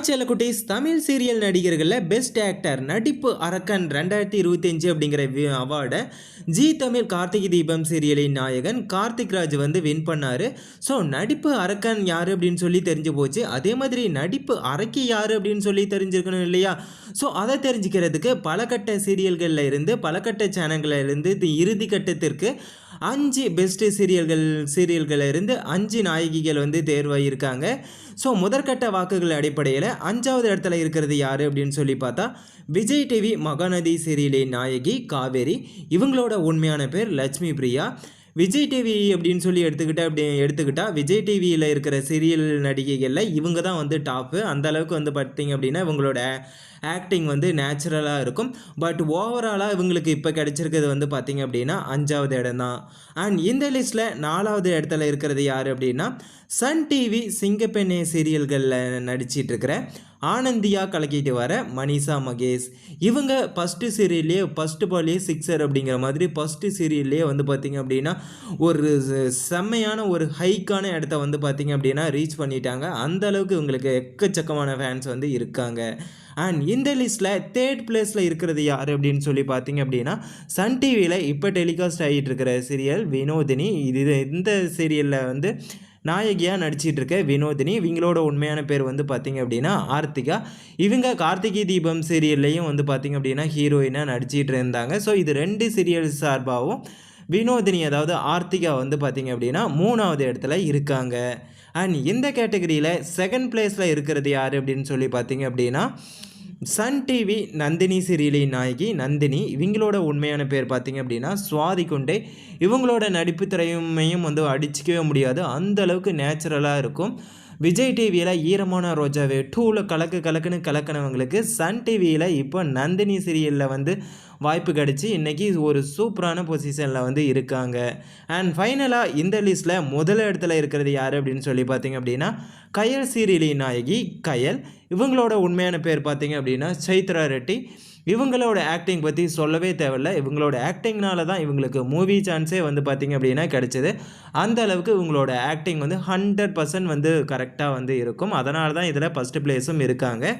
Hi செல்லக்குட்டீஸ் Tamil serial நடிகர்களில் best actor நடிப்பு அரக்கன் ரெண்டாயிரத்தி இருபத்தஞ்சு அப்படிங்கிற அவார்டை ஜி தமிழ் கார்த்திகை தீபம் சீரியலின் நாயகன் கார்த்திக் ராஜ் வந்து வின் பண்ணார். ஸோ நடிப்பு அரக்கன் யார் அப்படின்னு சொல்லி தெரிஞ்சு போச்சு. அதே மாதிரி நடிப்பு அரக்கி யார் அப்படின்னு சொல்லி தெரிஞ்சிருக்கணும் இல்லையா? ஸோ அதை தெரிஞ்சுக்கிறதுக்கு பலகட்ட சீரியல்களில் இருந்து பலகட்ட சேனல்களில் இருந்து இறுதி கட்டத்திற்கு அஞ்சு பெஸ்ட்டு சீரியல்கள் சீரியல்களில் இருந்து அஞ்சு நாயகிகள் வந்து தேர்வாகியிருக்காங்க ஸோ முதற்கட்ட வாக்குகள் அடிப்படையில் அஞ்சாவது இடத்துல இருக்கிறது யார் அப்படின்னு சொல்லி பார்த்தா விஜய் டிவி மகாநதி சீரியலின் நாயகி காவேரி. இவங்களோட உண்மையான பேர் லட்சுமி பிரியா. விஜய் டிவி அப்படின்னு சொல்லி எடுத்துக்கிட்டா அப்படி எடுத்துக்கிட்டால் விஜய் டிவியில் இருக்கிற சீரியல் நடிகைகளில் இவங்க தான் வந்து டாப்பு அந்த அளவுக்கு வந்து பார்த்திங்க அப்படின்னா இவங்களோட ஆக்டிங் வந்து நேச்சுரலாக இருக்கும். பட் ஓவராலாக இவங்களுக்கு இப்போ கிடச்சிருக்கிறது வந்து பார்த்திங்க அப்படின்னா அஞ்சாவது இடம் தான் அண்ட் இந்த லிஸ்ட்டில் நாலாவது இடத்துல இருக்கிறது யார் அப்படின்னா சன் டிவி சிங்கப்பெண்ணே சீரியல்களில் நடிச்சிட்ருக்கிற ஆனந்தியா கலக்கிட்டு வர மனிஷா மகேஷ். இவங்க ஃபஸ்ட்டு சீரியல்லையே ஃபஸ்ட்டு பாலே சிக்ஸர் அப்படிங்கிற மாதிரி ஃபஸ்ட்டு சீரியல்லையே வந்து பார்த்திங்க அப்படின்னா ஒரு செம்மையான ஒரு ஹைக்கான இடத்த வந்து பார்த்திங்க அப்படின்னா ரீச் பண்ணிட்டாங்க. அந்த அளவுக்கு இவங்களுக்கு எக்கச்சக்கமான ஃபேன்ஸ் வந்து இருக்காங்க. அண்ட் இந்த லிஸ்ட்டில் தேர்ட் பிளேஸில் இருக்கிறது யார் அப்படின்னு சொல்லி பார்த்தீங்க அப்படின்னா சன் டிவியில் இப்போ டெலிகாஸ்ட் ஆகிட்டு இருக்கிற சீரியல் வினோதினி. இது இந்த சீரியலில் வந்து நாயகியாக நடிச்சிட்டு இருக்க வினோதினி. இவங்களோட உண்மையான பேர் வந்து பார்த்திங்க அப்படின்னா ஆர்த்திகா இவங்க கார்த்திகை தீபம் சீரியல்லையும் வந்து பார்த்திங்க அப்படின்னா ஹீரோயினாக நடிச்சிட்டு இருந்தாங்க ஸோ இது ரெண்டு சீரியல் சார்பாகவும் வினோதினி அதாவது ஆர்த்திகா வந்து பார்த்திங்க அப்படின்னா மூணாவது இடத்துல இருக்காங்க. அண்ட் இந்த கேட்டகரியில் செகண்ட் பிளேஸில் இருக்கிறது யார் அப்படின்னு சொல்லி பார்த்தீங்க அப்படின்னா சன் டிவி நந்தினி சீரியலின் நாயகி நந்தினி இவங்களோட உண்மையான பேர் பார்த்திங்க அப்படின்னா சுவாதி குண்டே. இவங்களோட நடிப்பு திறமையும் வந்து அடிச்சிக்கவே முடியாது. அந்த அளவுக்கு நேச்சுரலாக இருக்கும். விஜய் டிவியில் ஈரமான ரோஜாவே டூவில் கலக்கு கலக்குன்னு கலக்கினவங்களுக்கு சன் டிவியில் இப்போ நந்தினி சீரியலில் வந்து வாய்ப்பு கிடச்சி இன்றைக்கி ஒரு சூப்பரான பொசிஷனில் வந்து இருக்காங்க. அண்ட் ஃபைனலாக இந்த லிஸ்ட்டில் முதல் இடத்துல இருக்கிறது யார் அப்படின்னு சொல்லி பார்த்தீங்க அப்படின்னா கயல் சீரியலின் நாயகி கயல். இவங்களோட உண்மையான பேர் பார்த்தீங்க அப்படின்னா சைத்ரா ரெட்டி. இவங்களோட ஆக்டிங் பற்றி சொல்லவே தேவையில்ல. இவங்களோட ஆக்டிங்னால தான் இவங்களுக்கு மூவி சான்ஸே வந்து பார்த்திங்க அப்படின்னா கிடச்சிது. அந்த அளவுக்கு இவங்களோட ஆக்டிங் வந்து ஹண்ட்ரட் பர்சன்ட் வந்து கரெக்டாக வந்து இருக்கும். அதனால தான் இதில் ஃபஸ்ட்டு பிளேஸும் இருக்காங்க.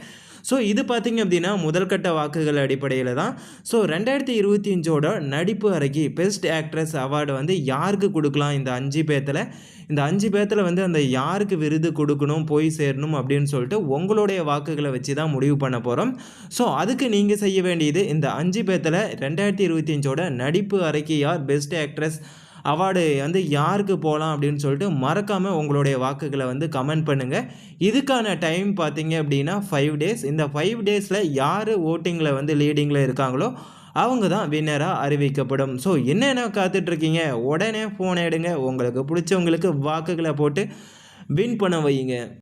ஸோ இது பார்த்திங்க அப்படின்னா முதல்கட்ட வாக்குகள் அடிப்படையில் தான். ஸோ ரெண்டாயிரத்தி இருபத்தி அஞ்சோட நடிப்பு அறைக்கு பெஸ்ட் ஆக்ட்ரஸ் அவார்டு வந்து யாருக்கு கொடுக்கலாம்? இந்த அஞ்சு பேர்த்தில் இந்த அஞ்சு பேர்த்தில் வந்து அந்த யாருக்கு விருது கொடுக்கணும் போய் சேரணும் அப்படின்னு சொல்லிட்டு உங்களுடைய வாக்குகளை வச்சு தான் முடிவு பண்ண போகிறோம் ஸோ அதுக்கு நீங்கள் செய்ய வேண்டியது இந்த அஞ்சு பேர்த்தில் ரெண்டாயிரத்தி இருபத்தி அஞ்சோட நடிப்பு அறைக்கு யார் பெஸ்ட் ஆக்ட்ரஸ் அவார்டு வந்து யாருக்கு போகலாம் அப்படின்னு சொல்லிட்டு மறக்காமல் உங்களுடைய வாக்குகளை வந்து கமெண்ட் பண்ணுங்கள் இதுக்கான டைம் பார்த்தீங்க அப்படின்னா ஃபைவ் டேஸ் இந்த ஃபைவ் டேஸில் யார் ஓட்டிங்கில் வந்து லீடிங்கில் இருக்காங்களோ அவங்க தான் வின்னராக அறிவிக்கப்படும். ஸோ என்னென்ன காத்துட்ருக்கீங்க? உடனே ஃபோன் எடுங்க. உங்களுக்கு பிடிச்சவங்களுக்கு வாக்குகளை போட்டு வின் பண்ண வையுங்க.